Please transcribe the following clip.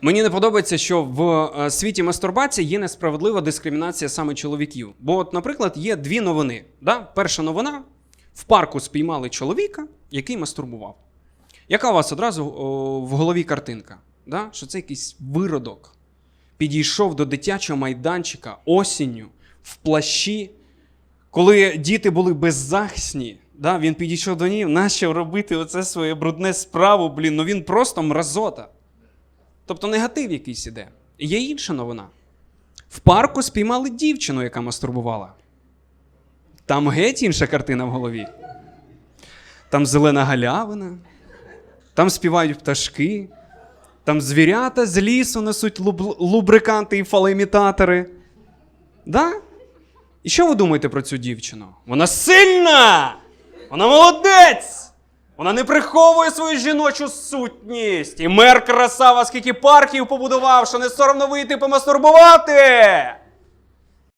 Мені не подобається, що в е, світі мастурбації є несправедлива дискримінація саме чоловіків. Бо, от, наприклад, є дві новини. Да? Перша новина: в парку спіймали чоловіка, який мастурбував. Яка у вас одразу о, в голові картинка? Да? Що це якийсь виродок. Підійшов до дитячого майданчика осінню в плащі, коли діти були беззахисні. Да? Він підійшов до ній, почав робити оце своє брудне справу, блін, ну він просто мразота. Тобто негатив якийсь іде. Є інша новина. В парку спіймали дівчину, яка мастурбувала. Там геть інша картина в голові. Там зелена галявина, там співають пташки, там звірята з лісу несуть луб- лубриканти і фалоімітатори. Да? І що ви думаєте про цю дівчину? Вона сильна! Вона молодець! Вона не приховує свою жіночу сутність. І мер красава, скільки парків побудував, що не соромно вийти помастурбувати.